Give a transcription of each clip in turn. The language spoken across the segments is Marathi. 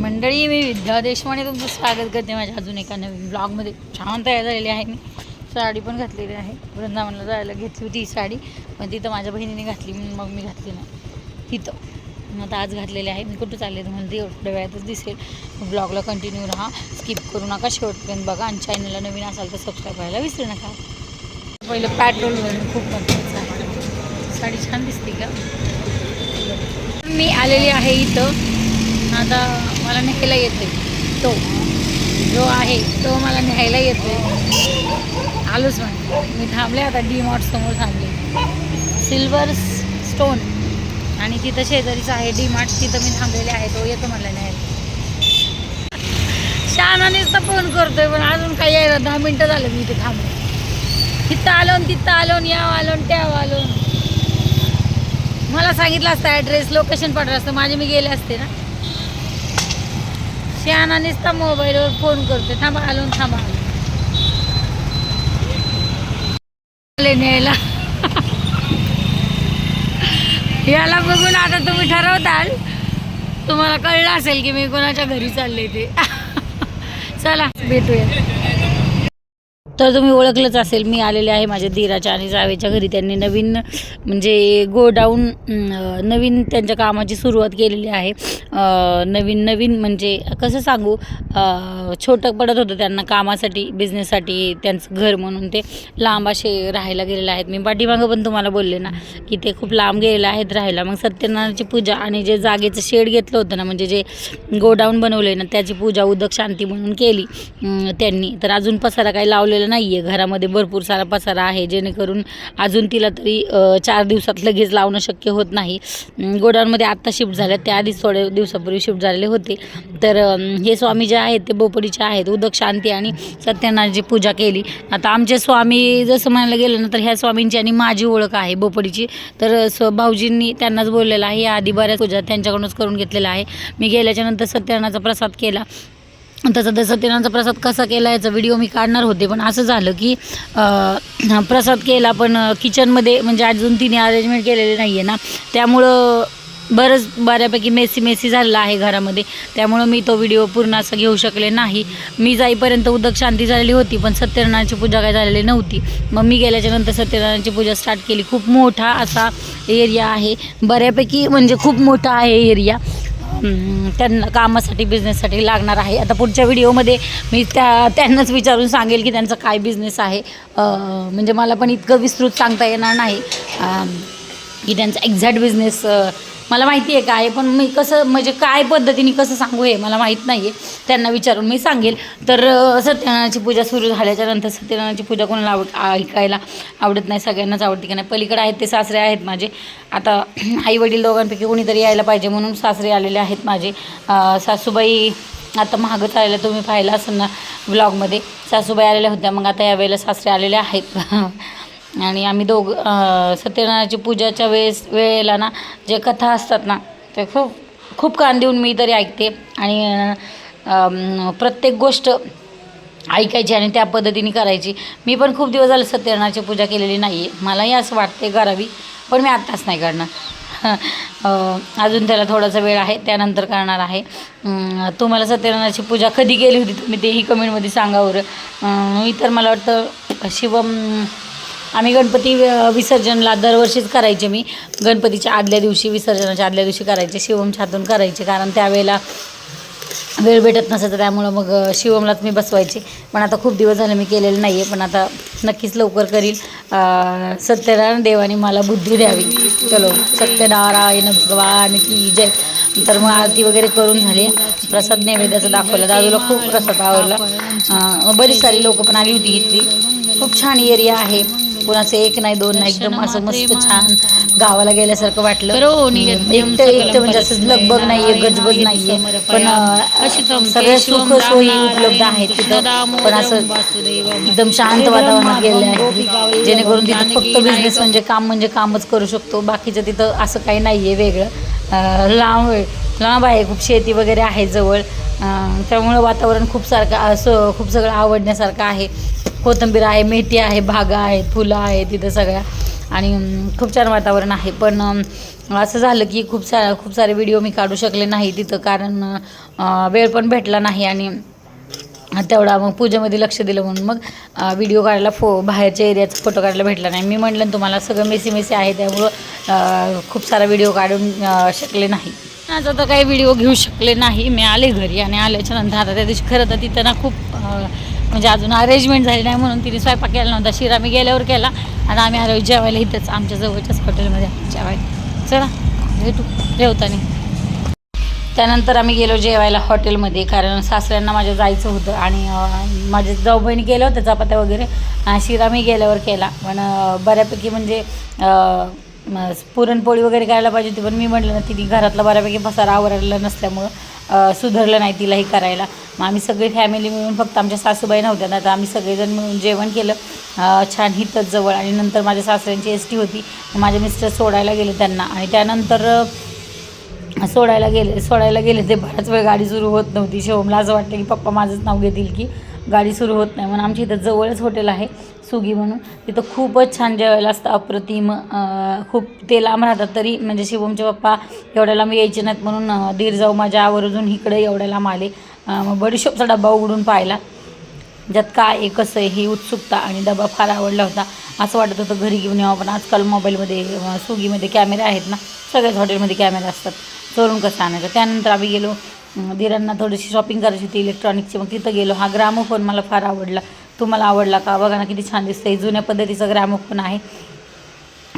मंडळी मी विद्या देशपांडे तुमचं स्वागत करते माझ्या अजून एका नवीन ब्लॉगमध्ये. छान तयार झालेली आहे मी. साडी पण घातलेली आहे. वृंदावनला जायला घेतली होती ही साडी पण तिथं माझ्या बहिणीने घातली म्हणून मग मी घातली नाही. तिथं. मग आता आज घातलेली आहे. मी कुठं चालले तुम्हाला ते थोड्या वेळातच दिसेल. ब्लॉगला कंटिन्यू राहा. स्किप करू नका. शेवटपर्यंत बघा. आणि चॅनलला नवीन असाल तर सबस्क्राईब करायला विसरू नका. पहिलं पॅट्रोल खूप साडी छान दिसते का? मी आलेली आहे इथं. आता मला न्यायला येते तो जो आहे तो मला न्यायला येतो आलोच म्हणजे मी थांबले आता डी मार्ट समोर थांबले. सिल्वर स्टोन आणि तिथं शेजारीच आहे डी मार्ट तिथं मी थांबलेले आहे. तो येतो मला न्यायला. शानानेच तर फोन करतोय पण अजून काही यायला दहा मिनटं झालं मी इथे थांबले तिथं आलो तिथं आलो न यावं आलो न त्यावं आलो. मला सांगितलं असतं ॲड्रेस लोकेशन पाठवलं असतं. माझे मी गेले असते ना. शहाणानेच नुसता मोबाईलवर फोन करतो थांबा आलो थांबा आलो. आले न्यायला. याला बघून आता तुम्ही ठरवताल. तुम्हाला कळलं असेल की मी कोणाच्या घरी चालले ते. चला भेटूया. तर तुम्ही ओळखलंच असेल मी आलेले आहे माझ्या धीराच्या आणि जावेच्या घरी. त्यांनी नवीन म्हणजे गोडाऊन नवीन त्यांच्या कामाची सुरुवात केलेली आहे. नवीन नवीन म्हणजे कसं सांगू छोटं पडत होतं त्यांना कामासाठी बिझनेससाठी त्यांचं घर म्हणून ते लांब असे राहायला गेलेले आहेत. मी पाठीमागं पण तुम्हाला बोलले ना की ते खूप लांब गेलेले आहेत राहायला. मग सत्यनारायणाची पूजा आणि जे जागेचं शेड घेतलं होतं ना म्हणजे जे गोडाऊन बनवलं ना त्याची पूजा उदक शांती म्हणून केली त्यांनी. तर अजून पसारा काही लावलेला नाही आहे घरामध्ये भरपूर सारा पसारा आहे जेणेकरून अजून तिला तरी चार दिवसात लगेच लावणं शक्य होत नाही. गोडाऊनमध्ये आत्ता शिफ्ट झाल्या त्या आधीच थोड्या दिवसापूर्वी शिफ्ट झालेले होते. तर हे स्वामी जे आहेत ते बोपडीचे आहेत उदक शांती आणि सत्यनारायणची पूजा केली. आता आमचे स्वामी जसं म्हणायला गेलं ना तर ह्या स्वामींची आणि माझी ओळख आहे बोपडीची तर स्व भाऊजींनी त्यांनाच बोललेलं आहे. या आधी बऱ्याच पूजा त्यांच्याकडूनच करून घेतलेलं आहे. मी गेल्याच्यानंतर सत्यनारायणाचा प्रसाद केला. तसं तर सत्यनारायणचा प्रसाद कसा केला याचा व्हिडिओ मी काढणार होते. पण असं झालं की प्रसाद केला पण किचनमध्ये म्हणजे अजून तिने अरेंजमेंट केलेली नाही आहे ना. त्यामुळं बरंच बऱ्यापैकी मेसी मेसी झालेला आहे घरामध्ये. त्यामुळं मी तो व्हिडिओ पूर्ण असं घेऊ शकले नाही. मी जाईपर्यंत उदक शांती झालेली होती पण सत्यनारायणची पूजा काय झालेली नव्हती. मग मी गेल्याच्यानंतर सत्यनारायणाची सत्यनारायणची पूजा स्टार्ट केली. खूप मोठा असा एरिया आहे. बऱ्यापैकी म्हणजे खूप मोठा आहे एरिया त्यांना कामासाठी बिझनेससाठी लागणार आहे. आता पुढच्या व्हिडिओमध्ये मी त्या त्यांनाच विचारून सांगेल की त्यांचा काय बिझनेस आहे. म्हणजे मला पण इतकं विस्तृत सांगता येणार नाही. की त्यांचा एक्झॅक्ट बिझनेस मला माहिती आहे काय पण मी कसं म्हणजे काय पद्धतीने कसं सांगू हे मला माहीत नाही आहे त्यांना विचारून मी सांगेल. तर सत्यनारायणाची पूजा सुरू झाल्याच्यानंतर सत्यनारायणाची पूजा कोणाला आवड ऐकायला आवडत नाही सगळ्यांनाच आवडते की नाही. पलीकडे आहेत ते सासरे आहेत माझे. आता आई वडील दोघांपैकी कोणीतरी यायला पाहिजे म्हणून सासरे आलेले आहेत माझे. सासूबाई आता महागत आलेलं तुम्ही पाहिलं असेल ना ब्लॉगमध्ये सासूबाई आलेल्या होत्या मग आता यावेळेला सासरे आलेले आहेत. आणि आम्ही दोघ सत्यनारायणाची पूजाच्या वेळेस वेळेला ना जे कथा असतात ना ते खूप खूप कान देऊन मी तरी ऐकते. आणि प्रत्येक गोष्ट ऐकायची आणि त्या पद्धतीने करायची. मी पण खूप दिवस झालं सत्यनारायणाची पूजा केलेली नाही आहे मलाही असं वाटते करावी पण मी आत्ताच नाही करणार. अजून त्याला थोडासा वेळ आहे त्यानंतर करणार आहे. तुम्हाला सत्यनारायणाची पूजा कधी केली होती तुम्ही तेही कमेंटमध्ये सांगा बरं. मी तर मला वाटतं शिवम आम्ही गणपती विसर्जनला दरवर्षीच करायचे मी. गणपतीच्या आदल्या दिवशी विसर्जनाच्या आदल्या दिवशी करायचे शिवम छातून करायचे कारण त्यावेळेला वेळ भेटत नसायचं त्यामुळं मग शिवमलाच मी बसवायचे. पण आता खूप दिवस झाले मी केलेलं नाही आहे पण आता नक्कीच लवकर करील. सत्यनारायण देवाने मला बुद्धी द्यावी. चलो सत्यनारायण भगवान की जय. तर मग आरती वगैरे करून झाली. प्रसाद नैवेद्याचं दाखवलं. दादूला खूप प्रसाद आवडला. बरीच सारी लोकं पण आली होती इथली. खूप छान एरिया आहे. कोणाचं एक नाही दोन नाही एकदम असं मस्त छान गावाला गेल्यासारखं वाटलं. एकटं एकटं म्हणजे असं लगबग नाहीये गजबज नाहीये. पण सगळ्या सुख सोयी उपलब्ध आहेत तिथं. पण असं एकदम शांत वातावरणात गेले आहे. जेणेकरून तिथं फक्त बिझनेस म्हणजे काम म्हणजे कामच करू शकतो. बाकीचं तिथं असं काही नाही आहे वेगळं लांब लांब आहे. खूप शेती वगैरे आहे जवळ. त्यामुळं वातावरण खूप सारखं असं खूप सगळं आवडण्यासारखं आहे. कोथिंबीर आहे मेथी आहे भागा आहेत फुलं आहेत तिथं सगळ्या. आणि खूप छान वातावरण आहे. पण असं झालं की खूप सा खूप सारे व्हिडिओ मी काढू शकले नाही तिथं कारण वेळ पण भेटला नाही आणि तेवढा मग पूजेमध्ये लक्ष दिलं म्हणून मग व्हिडिओ काढायला फो बाहेरच्या एरियाचा फोटो काढायला भेटला नाही. मी म्हटलं तुम्हाला सगळं मेसी मेसी आहे त्यामुळं खूप सारा व्हिडिओ काढून शकले नाही. आता तर काही व्हिडिओ घेऊ शकले नाही. मी आले घरी आणि आल्याच्यानंतर आता त्या दिवशी खरं तर तिथं ना खूप म्हणजे अजून अरेंजमेंट झाली नाही म्हणून तिने स्वयंपाक केला नव्हता. शिरा मी गेल्यावर केला. आणि आम्ही आलो जेवायला इथंच आमच्या जवळच्याच हॉटेलमध्ये जेवायला. चला भेटू ठेवताना त्यानंतर आम्ही गेलो जेवायला हॉटेलमध्ये कारण सासऱ्यांना माझ्या जायचं होतं आणि माझ्या माझे जाऊ बहिणी गेल्या होत्या चपात्या वगैरे. शिरा मी गेल्यावर केला. पण बऱ्यापैकी म्हणजे पुरणपोळी वगैरे करायला पाहिजे होती पण मी म्हटलं ना तिने घरातला बऱ्यापैकी पसारा आवरलेला नसल्यामुळं सुधरलं नाही तिला हे करायला. मग आम्ही सगळी फॅमिली मिळून फक्त आमच्या सासूबाई नव्हत्या. ना तर आम्ही सगळेजण मिळून जेवण केलं. छान हितच जवळ. आणि नंतर माझ्या सासऱ्यांची एस टी होती. माझे मिस्टर सोडायला गेले त्यांना. आणि त्यानंतर सोडायला गेले सोडायला गेले ते बराच वेळ गाडी सुरू होत नव्हती. शिवमला असं वाटतं की पप्पा माझंच नाव घेतील की. गाडी सुरू होत नाही म्हणून आमच्या इथं जवळच हॉटेल आहे सुगी म्हणून. तिथं खूपच छान जेवायला असतं अप्रतिम खूप ते लांब राहतात तरी म्हणजे शिवमचे पप्पा एवढ्या लांब यायचे नाहीत म्हणून अं, दीर जाऊ माझ्या आवर्जून इकडे एवढ्या लांब आले. मग बडीशोपचा डब्बा उघडून पाहिला. ज्यात काय आहे कसं आहे ही उत्सुकता आणि डबा फार आवडला होता. असं वाटत होतं घरी घेऊन यावं पण आजकाल मोबाईलमध्ये स्विगीमध्ये कॅमेरे आहेत ना सगळ्याच हॉटेलमध्ये कॅमेरे असतात. चोरून कसं आणायचं? त्यानंतर आम्ही गेलो दिरांना थोडीशी शॉपिंग करायची होती इलेक्ट्रॉनिकची मग तिथं गेलो. हा ग्रामोफोन मला फार आवडला. तुम्हाला आवडला का? बघा ना किती छान दिसतं जुन्या पद्धतीचा ग्रामोफोन आहे.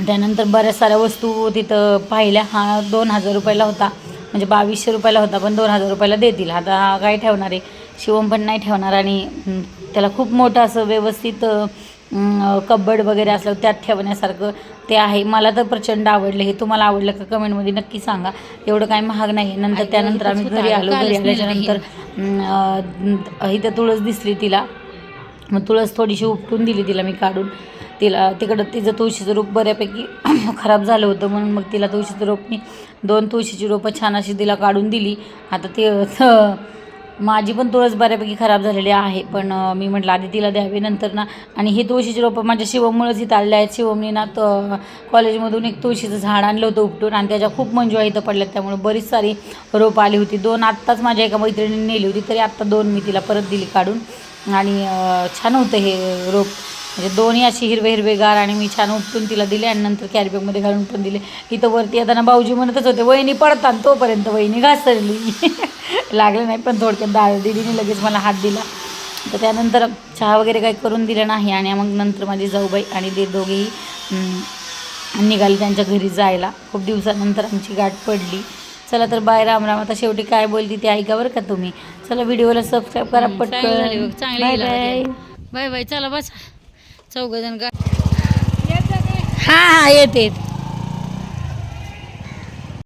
त्यानंतर बऱ्याच साऱ्या वस्तू तिथं पाहिल्या. हा दोन हजार रुपयाला होता. म्हणजे बावीसशे रुपयाला होता पण दोन हजार रुपयाला देतील. आता हा काय ठेवणार आहे? शिवम पण नाही ठेवणार आणि त्याला खूप मोठं असं व्यवस्थित कब्बड वगैरे असलं त्यात ठेवण्यासारखं ते आहे. मला तर प्रचंड आवडलं. हे तुम्हाला आवडलं का कमेंटमध्ये नक्की सांगा. एवढं काय महाग नाही नंतर त्यानंतर आम्ही घरी आलो. घरी आल्याच्यानंतर इथं तुळस दिसली तिला. मग तुळस थोडीशी उपटून दिली तिला मी काढून. तिला तिकडं तिचं तुळशीचं रोप बऱ्यापैकी खराब झालं होतं. म्हणून मग तिला तुळशीचं रोप मी दोन तुळशीची रोपं छान अशी तिला काढून दिली. आता ते माझी पण तुळस बऱ्यापैकी खराब झालेली आहे पण मी म्हटलं आधी तिला द्यावी नंतर ना. आणि हे तुळशीची रोपं माझ्या शिवममुळेच इथं आलेले आहेत. शिवमने ना तर कॉलेजमधून एक तुळशीचं झाड आणलं होतं उपटून आणि त्याच्या खूप मंजुळा इथं पडल्यात. त्यामुळे बरीच सारी रोपं आली होती. दोन आत्ताच माझ्या एका मैत्रिणीने नेली होती तरी आत्ता दोन मी तिला परत दिली काढून. आणि छान होतं हे रोप. म्हणजे दोन्ही अशी हिरवे हिरवेगार आणि मी छान उपटून तिला दिले आणि नंतर कॅरीबॅगमध्ये घालून पण दिले. इथं वरती येताना भाऊजी म्हणतच होते वहिनी पडतात तोपर्यंत वहिनी घासरली. लागलं नाही पण थोडक्यात दा दिदीने लगेच मला हात दिला. तर त्यानंतर चहा वगैरे काही करून दिलं नाही आणि मग नंतर माझी जाऊबाई आणि ते दोघेही निघाले त्यांच्या घरी जायला. खूप दिवसानंतर आमची गाठ पडली. चला तर बाय राम राम आता शेवटी काय बोलती ते ऐका बरं का तुम्ही. चला व्हिडिओला सबस्क्राईब करा पटकन. बाय बाय बाय बाय चला बस. चौघ जण हा हा येते.